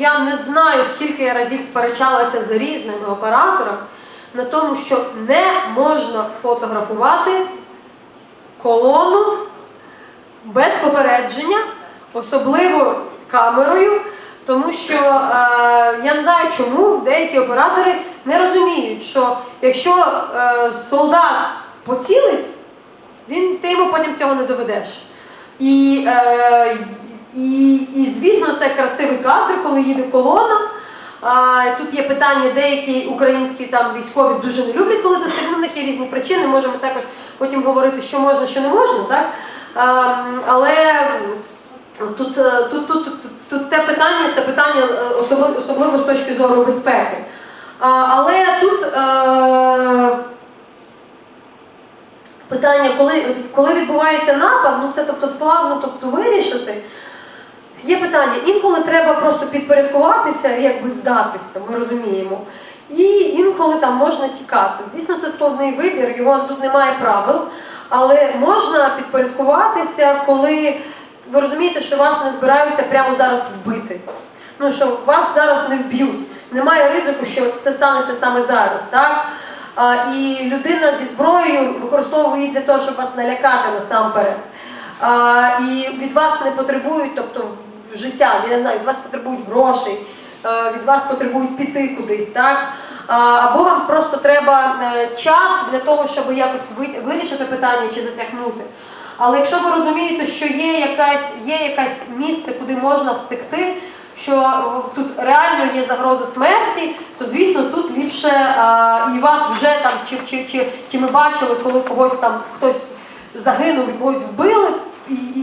я не знаю, скільки я разів сперечалася з різними операторами на тому, що не можна фотографувати колону без попередження, особливо камерою, тому що е, я не знаю, чому деякі оператори не розуміють, що якщо е, солдат поцілить, він ти йому потім цього не доведеш. І, е, і, і звісно, це красивий кадр, коли їде колона. А, тут є питання, деякі українські там військові дуже не люблять, коли застигнуть, у них є різні причини. Можемо також потім говорити, що можна, що не можна, так? А, але тут, е, тут, тут, тут, тут те питання, це питання е, особливо, особливо з точки зору безпеки. А, але тут е, питання, коли, коли відбувається напад, ну це тобто складно тобто, вирішити. Є питання, інколи треба просто підпорядкуватися, якби здатися, ми розуміємо. І інколи там можна тікати. Звісно, це складний вибір, його тут немає правил, але можна підпорядкуватися, коли ви розумієте, що вас не збираються прямо зараз вбити. Ну, що вас зараз не вб'ють. Немає ризику, що це станеться саме зараз. Так? А, і людина зі зброєю використовує її для того, щоб вас налякати насамперед. А, і від вас не потребують, тобто життя, я не знаю, від вас потребують грошей, е, від вас потребують піти кудись, так? Або вам просто треба е, час для того, щоб якось ви- вирішити питання чи затягнути. Але якщо ви розумієте, що є якась, є якась місце, куди можна втекти, що е, тут реально є загроза смерті, то звісно тут ліпше е, і вас вже там, чи, чи, чи, чи ми бачили, коли когось там хтось загинув когось вбили,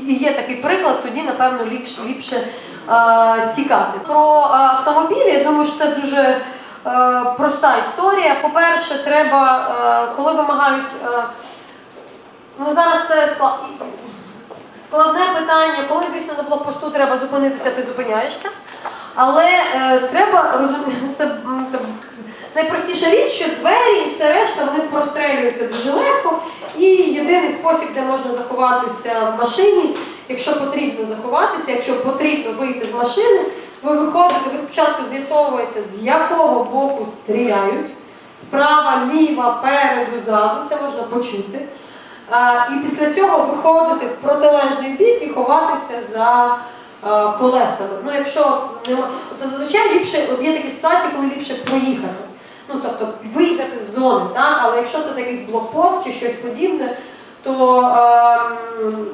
і, є такий приклад, тоді напевно ліпше, ліпше е, тікати. Про автомобілі, я думаю, що це дуже е, проста історія. По-перше, треба, е, коли вимагають. Е, Ну зараз це складне питання. Коли, звісно, на блокпосту треба зупинитися, ти зупиняєшся. Але е, треба розуміти, це найпростіша річ, що двері і все решта вони прострелюються дуже легко. І єдиний спосіб, де можна заховатися в машині, якщо потрібно заховатися, якщо потрібно вийти з машини, ви виходите, ви спочатку з'ясовуєте, з якого боку стріляють, справа, ліва, переду, ззаду, це можна почути. А, і після цього виходити в протилежний бік і ховатися за а, колесами. Ну, якщо то зазвичай ліпше, от є такі ситуації, коли ліпше проїхати. Ну, тобто виїхати з зони, так? але якщо це якийсь блокпост чи щось подібне, то ем,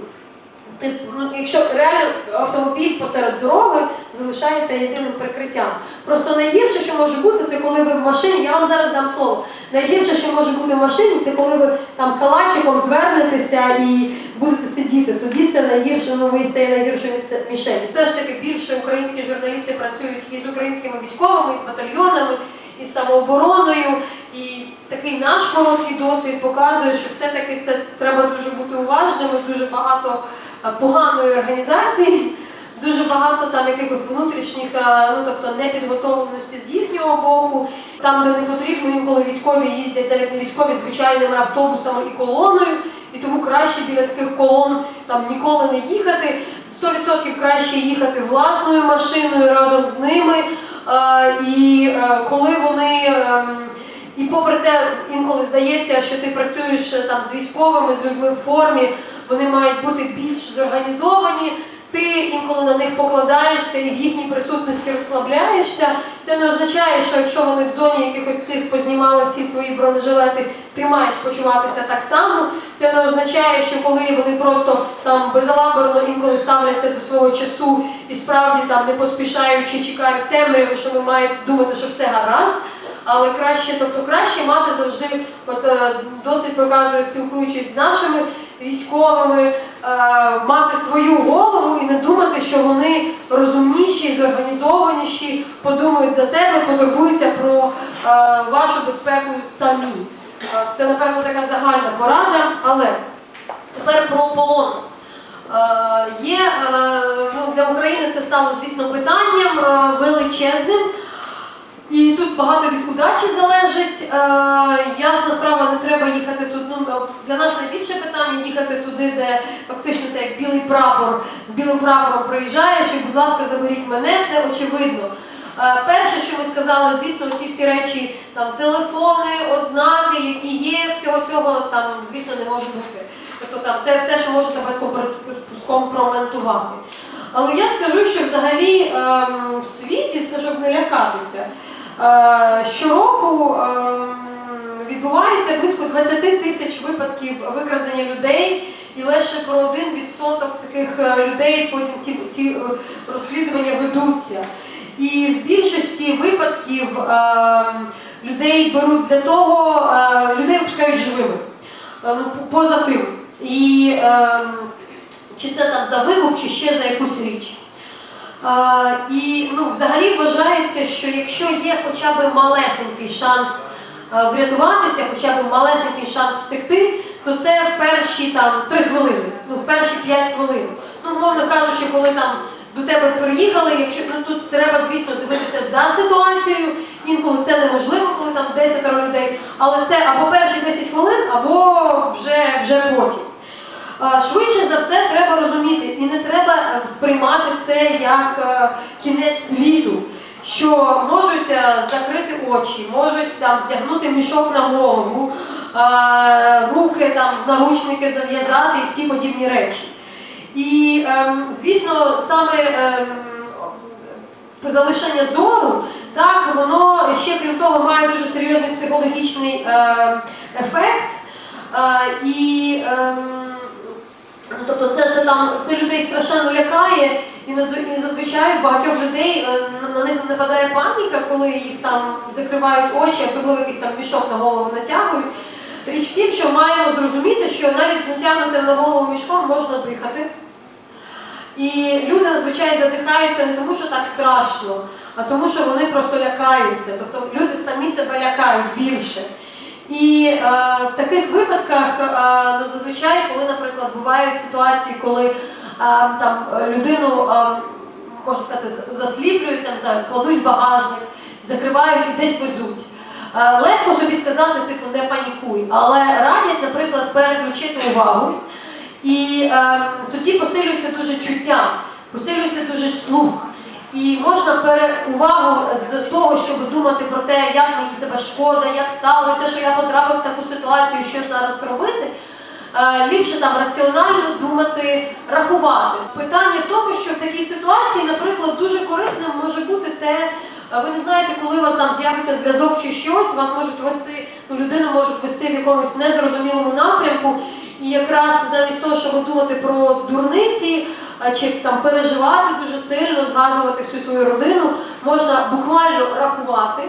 ти, ну, якщо реально автомобіль посеред дороги залишається єдиним прикриттям. Просто найгірше, що може бути, це коли ви в машині, я вам зараз дам слово. Найгірше, що може бути в машині, це коли ви там калачиком звернетеся і будете сидіти. Тоді це найгірше, ну ви стає найгіршою мішенью. Все ж таки більше українські журналісти працюють і з українськими військовими, і з батальйонами, і самообороною. І такий наш короткий досвід показує, що все-таки це треба дуже бути уважними, дуже багато поганої організації. Дуже багато там якихось внутрішніх, ну тобто непідготовленості з їхнього боку. Там, де не потрібно, інколи військові їздять, навіть не військові звичайними автобусами і колоною, і тому краще біля таких колон там ніколи не їхати. 100% краще їхати власною машиною разом з ними. І е, коли вони. ем, і попри те, інколи здається, що ти працюєш е, там з військовими, з людьми в формі, вони мають бути більш зорганізовані. Ти інколи на них покладаєшся і в їхній присутності розслабляєшся. Це не означає, що якщо вони в зоні якихось цих познімали всі свої бронежилети, ти маєш почуватися так само. Це не означає, що коли вони просто там безалаберно інколи ставляться до свого часу і справді там не поспішаючи чекають темряви, що ви маєте думати, що все гаразд. Але краще, тобто краще мати завжди, от е, досить показує, спілкуючись з нашими військовими, мати свою голову і не думати, що вони розумніші, зорганізованіші, подумають за тебе, потурбуються про е, вашу безпеку самі. Е, Це, напевно, така загальна порада, але тепер про полон. Е, Є е, ну, для України це стало, звісно, питанням е, величезним. І тут багато від удачі залежить. Е, ясна справа, не треба їхати тут. Ну, для нас найбільше питання їхати туди, де фактично те, як білий прапор з білим прапором приїжджаєш, і, будь ласка, заберіть мене, це очевидно. Е, Перше, що ми сказали, звісно, ці всі речі, там телефони, ознаки, які є, всього цього там, звісно, не може бути. Тобто там те, те що може тебе скомпро- скомпроментувати. Але я скажу, що взагалі ем, в світі, щоб не лякатися, е, щороку ем, відбувається близько 20 тисяч випадків викрадення людей, і лише про 1% таких е, людей потім ці, ці е, розслідування ведуться. І в більшості випадків е, людей беруть для того, е, людей випускають живими. Е, ну, поза тим. І е, чи це там за викуп, чи ще за якусь річ. І ну, взагалі вважається, що якщо є хоча б малесенький шанс врятуватися, хоча б малесенький шанс втекти, то це в перші там три хвилини, ну в перші п'ять хвилин. Ну, мовно кажучи, коли там до тебе приїхали, якщо ну тут треба, звісно, дивитися за ситуацією. Інколи це неможливо, коли там 10 людей, але це або перші 10 хвилин, або вже, вже потім. Швидше за все треба розуміти, і не треба е, сприймати це як е, кінець світу, що можуть е, закрити очі, можуть там вдягнути мішок на голову, руки там в наручники зав'язати і всі подібні речі. І, ем, звісно, саме ем, залишення зору, так, воно ще крім того має дуже серйозний психологічний ем, ефект. І, тобто це, це, там, це людей страшенно лякає, і, і зазвичай багатьох людей е, на, на них нападає паніка, коли їх там закривають очі, особливо якийсь там мішок на голову натягують. Річ в тім, що маємо зрозуміти, що навіть з натягнутим на голову мішком можна дихати. І люди зазвичай задихаються не тому, що так страшно, а тому, що вони просто лякаються. Тобто люди самі себе лякають більше. І е, в таких випадках е, зазвичай, коли, наприклад, бувають ситуації, коли е, там людину, е, можна сказати, засліплюють, там, знаю, кладуть в багажник, закривають і десь везуть. Е, Легко собі сказати, типу, не панікуй, але радять, наприклад, переключити увагу. І е, тоді посилюється дуже чуття, посилюється дуже слух. І можна пере увагу з того, щоб думати про те, як мені себе шкода, як сталося, що я потрапив в таку ситуацію, що зараз робити. е, Ліпше там раціонально думати, рахувати. Питання в тому, що в такій ситуації, наприклад, дуже корисним може бути те, е, ви не знаєте, коли у вас там з'явиться зв'язок чи щось, вас можуть вести, ну, людину можуть вести в якомусь незрозумілому напрямку, і якраз замість того, щоб думати про дурниці чи там переживати дуже сильно, згадувати всю свою родину, можна буквально рахувати,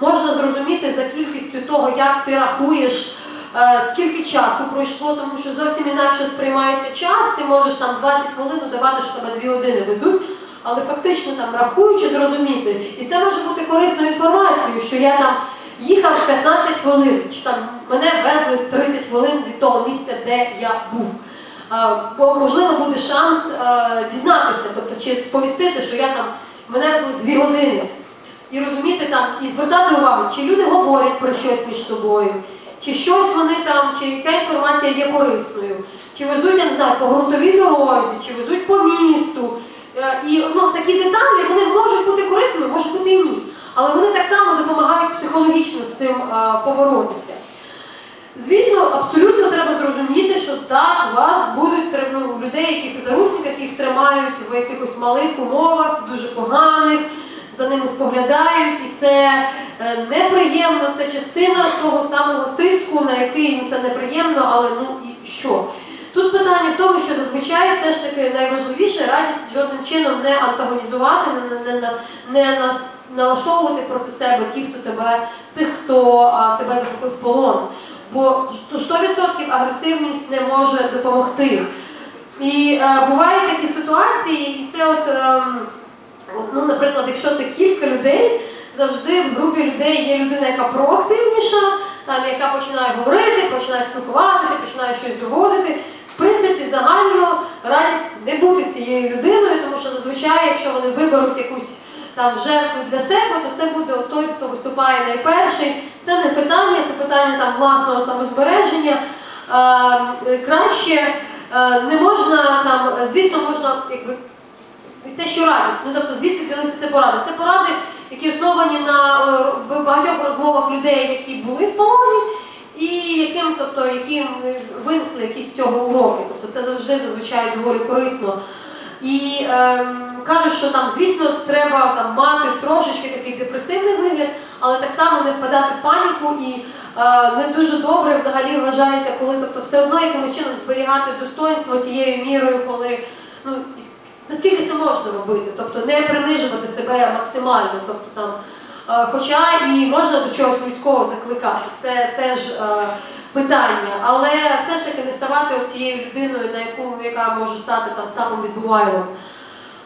можна зрозуміти за кількістю того, як ти рахуєш. е, Скільки часу пройшло, тому що зовсім інакше сприймається час, ти можеш там 20 хвилин давати, що тебе 2 години везуть, але фактично там рахуючи, зрозуміти. І це може бути корисною інформацією, що я там їхав 15 хвилин, чи там мене везли 30 хвилин від того місця, де я був. Бо можливо буде шанс е, дізнатися, тобто чи сповістити, що я там мене везли 2 години. І розуміти там, і звертати увагу, чи люди говорять про щось між собою, чи щось вони там, чи ця інформація є корисною, чи везуть, я не знаю, по ґрунтовій дорозі, чи везуть по місту. Е, І ну, такі деталі вони можуть бути корисними, можуть бути і ні. Але вони так само допомагають психологічно з цим е, поборотися. Звісно, абсолютно треба зрозуміти, що так, вас будуть ну, людей, яких заручників, яких тримають в якихось малих умовах, дуже поганих, за ними споглядають, і це е, неприємно, це частина того самого тиску, на який ну, це неприємно, але ну і що? Тут питання в тому, що зазвичай все ж таки найважливіше радять жодним чином не антагонізувати, не, не, не, не налаштовувати проти себе ті, хто тебе, тих, хто а, тебе захопив полон. Бо 100% агресивність не може допомогти. І е, бувають такі ситуації, і це от, ем, ну, наприклад, якщо це кілька людей, завжди в групі людей є людина, яка проактивніша, там, яка починає говорити, починає спілкуватися, починає щось доводити. В принципі, загально радять не бути цією людиною, тому що зазвичай, якщо вони виберуть якусь там жертву для себе, то це буде той, хто виступає найперший. Це не питання, це питання там власного самозбереження. Е, краще е, не можна там, звісно, можна якби те, що радять. Ну тобто звідки взялися ці поради? Це поради які основані на е, багатьох розмовах людей, які були в полоні, і яким, тобто, яким винесли якісь з цього уроки. Тобто це завжди зазвичай доволі корисно. І ем, кажуть, що там, звісно, треба там мати трошечки такий депресивний вигляд, але так само не впадати в паніку і е, не дуже добре взагалі вважається, коли тобто все одно якимось чином зберігати достоинство тією мірою, коли ну наскільки це можна робити, тобто не принижувати себе максимально, тобто там. е, Хоча і можна до чогось людського закликати, це теж е, питання, але все ж таки не ставати цією людиною, на яку яка може стати там самим відбувайлом.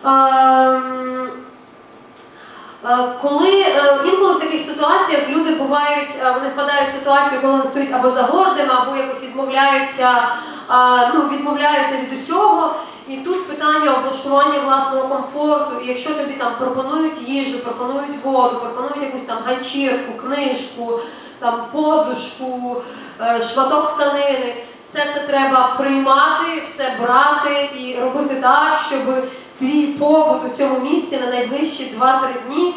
Ем, е, Коли е, інколи в таких ситуаціях люди бувають, е, вони впадають в ситуацію, коли вони стоять або за гордими, або якось відмовляються, ну, відмовляються від усього. І тут питання облаштування власного комфорту. І якщо тобі там пропонують їжу, пропонують воду, пропонують якусь там ганчірку, книжку, там подушку, е, шматок тканини, все це треба приймати, все брати і робити так, щоб твій побут у цьому місці на найближчі 2-3 дні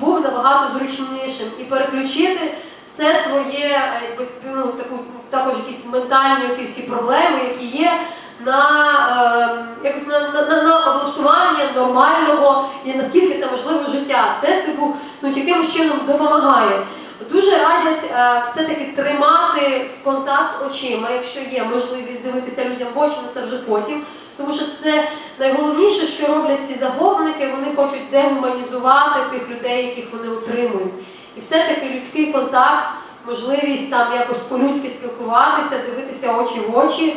був набагато зручнішим і переключити все своє е, якби, ну, таку, також якісь ментальні оці всі проблеми, які є, на, е, якось на, на, на, на облаштування нормального і наскільки це можливо життя. Це типу ну, якимось чином допомагає. Дуже радять е, все-таки тримати контакт очима, якщо є можливість дивитися людям в очі, ну це вже потім. Тому що це найголовніше, що роблять ці заговорники, вони хочуть дегуманізувати тих людей, яких вони утримують. І все-таки людський контакт, можливість там якось по-людськи спілкуватися, дивитися очі в очі,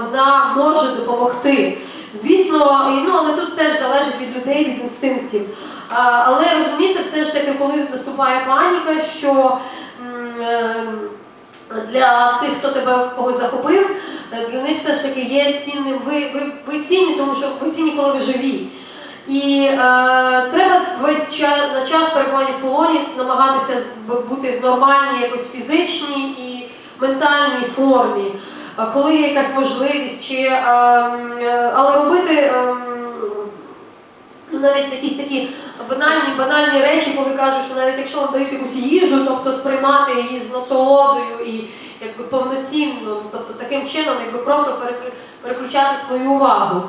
вона може допомогти. Звісно, ну, але тут теж залежить від людей, від інстинктів. Але розуміти все ж таки, коли наступає паніка, що е, для тих, хто тебе когось захопив, для них все ж таки є цінним. Ви, ви, ви цінні, тому що ви цінні, коли ви живі. І е, треба весь час на час перебування в полоні намагатися бути в нормальній, якось фізичній і ментальній формі, коли є якась можливість, чи, е, м, е, але робити. ем, Ну, навіть якісь такі банальні, банальні речі, коли кажуть, що навіть якщо вам дають якусь їжу, тобто сприймати її з насолодою і якби повноцінно, тобто таким чином, якби просто переклю- переключати свою увагу.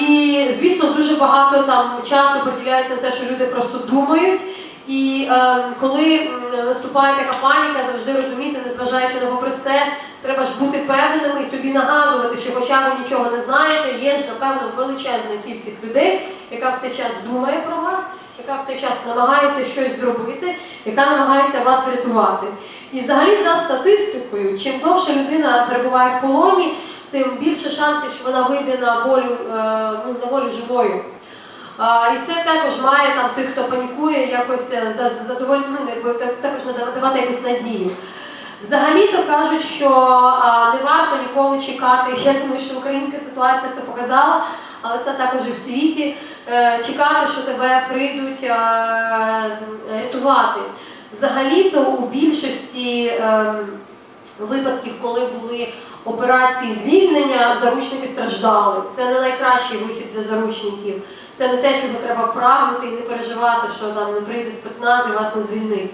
І, звісно, дуже багато там часу приділяється на те, що люди просто думають. І е, коли наступає така паніка, завжди розуміти, незважаючи на попри все, треба ж бути певними і собі нагадувати, що хоча ви нічого не знаєте, є ж напевно величезна кількість людей, яка в цей час думає про вас, яка в цей час намагається щось зробити, яка намагається вас врятувати. І взагалі за статистикою, чим довше людина перебуває в полоні, тим більше шансів, що вона вийде на волю, е, ну, на волю живою. І це також має там тих, хто панікує, якось е, за за- задоволь- ну, якби також нада- давати якусь надію. Взагалі-то кажуть, що не варто ніколи чекати. Я думаю, що українська ситуація це показала, але це також і в світі. е, Чекати, що тебе прийдуть рятувати. Взагалі-то у більшості ем, випадків, коли були операції звільнення, заручники страждали. Це не найкращий вихід для заручників. Це не те, чого треба прагнути і не переживати, що там не прийде спецназ і вас не звільнить.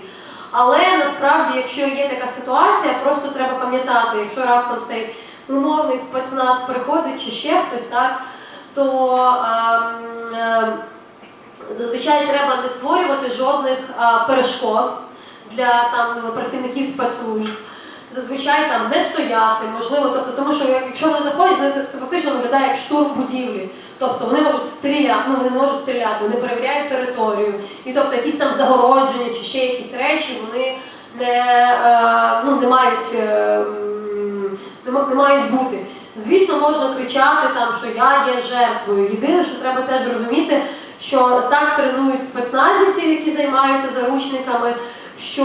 Але насправді, якщо є така ситуація, просто треба пам'ятати, якщо раптом цей умовний спецназ приходить чи ще хтось, так, то ем, ем, зазвичай треба не створювати жодних а, перешкод для там працівників спецслужб. Зазвичай там не стояти, можливо, тобто, тому що якщо вони заходять, це, це фактично виглядає як штурм будівлі. Тобто вони можуть стріляти, ну вони не можуть стріляти, вони перевіряють територію. І тобто якісь там загородження чи ще якісь речі, вони не, е, ну, не мають. е, не, ма- не мають бути. Звісно, можна кричати там, що я є жертвою. Єдине, що треба теж розуміти, що так тренують спецназівців, які займаються заручниками, що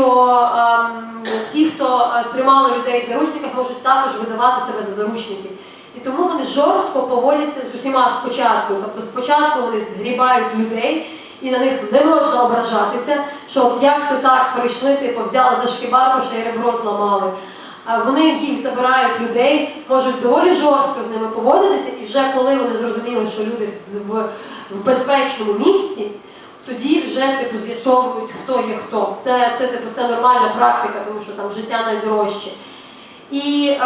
ем, ті, хто е, тримали людей в заручниках, можуть також видавати себе за заручників. І тому вони жорстко поводяться з усіма спочатку. Тобто спочатку вони згрібають людей, і на них не можна ображатися, що от як це так прийшли, типу, взяли за шкібарку, ще й ребро зламали. Вони їх забирають людей, можуть доволі жорстко з ними поводитися, і вже коли вони зрозуміли, що люди в безпечному місці, тоді вже типу з'ясовують, хто є хто. Це, це типу це нормальна практика, тому що там життя найдорожче. І е,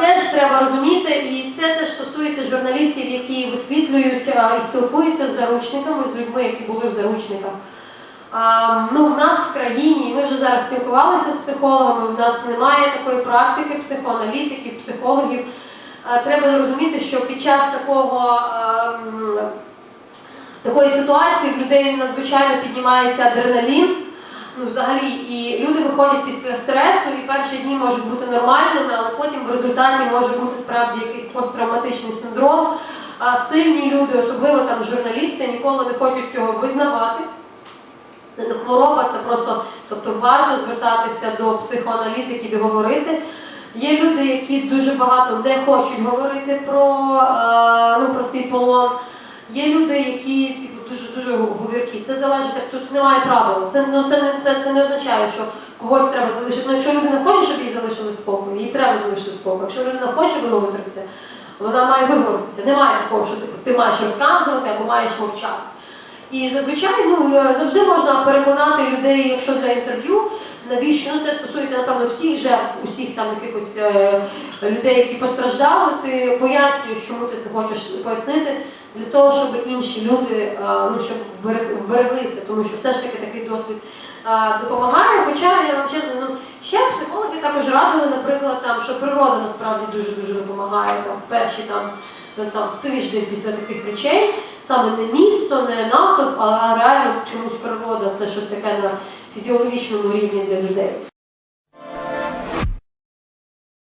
теж треба розуміти, і це теж стосується журналістів, які висвітлюють е, і спілкуються з заручниками, з людьми, які були в заручниках. А, ну, в нас в країні, ми вже зараз спілкувалися з психологами, в нас немає такої практики психоаналітиків, психологів. А, треба розуміти, що під час такого, ем, такої ситуації в людей надзвичайно піднімається адреналін. Ну, взагалі, і люди виходять після стресу, і перші дні можуть бути нормальними, але потім в результаті може бути справді якийсь посттравматичний синдром. А сильні люди, особливо там журналісти, ніколи не хочуть цього визнавати. Це не хвороба, це просто, тобто варто звертатися до психоаналітиків і говорити. Є люди, які дуже багато не хочуть говорити про, е, ну, про свій полон. Є люди, які типу, дуже дуже говіркі. Це залежить, тут немає правил. Це, ну, це, не, це, це не означає, що когось треба залишити. Ну, якщо людина хоче, щоб її залишили спокою, їй треба залишити спокою. Якщо людина хоче виговоритися, вона має виговоритися. Немає такого, що ти, ти маєш розказувати або маєш мовчати. І зазвичай ну, завжди можна переконати людей, якщо для інтерв'ю, навіщо ну це стосується напевно всіх жертв, усіх там якихось е, людей, які постраждали. Ти пояснюєш, чому ти це хочеш пояснити, для того, щоб інші люди е, ну щоб вбереглися, тому що все ж таки такий досвід е, допомагає. Хоча я вам чесно, ну ще психологи також радили, наприклад, там що природа насправді дуже дуже допомагає там перші там. ну, Там тиждень після таких речей, саме не місто, не натовп, а реально чомусь природа це щось таке на фізіологічному рівні для людей.